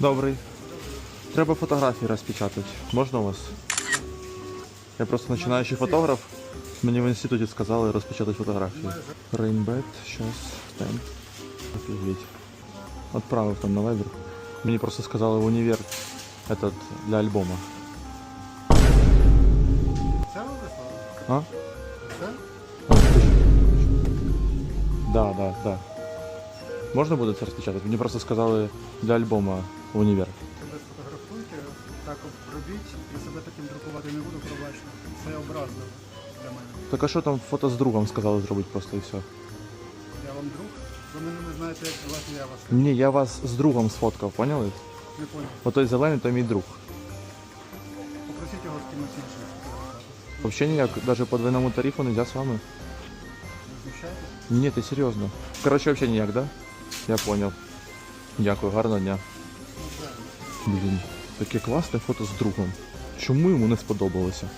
Добрий. Треба фотографії розпечатати. Можна у вас? Я просто починаючий фотограф. Мені в інституті сказали розпечатати фотографії. Рейнбет, щас, темп. Офігеть. Отправив там на вайбер. Мені просто сказали в універ этот, для альбома. Це ви вислали? А? Це? А, точно. Да, да, да. Можна буде це розпечатати? Мені просто сказали для альбома в універ. Себе сфотографуйте, так робіть, я себе таким друкувати не буду, пробачте. Це образливо для мене. Так а що там фото з другом сказали зробити просто і все? Я вам друг, ви мене не знаєте, як звати, я вас Ні, я вас з другом сфоткав, поняли? не поняв. Отой зелений, то мій друг. Попросіть його з кимось іншим сфотографувати. Вообще ніяк, даже по двойному тарифу нельзя з вами. Ви знущаєтесь? Ні, ти серйозно. Коротше, вообще ніяк, да? Я понял. Дякую, гарного дня. Блін, таке класне фото з другом. Чому йому не сподобалося?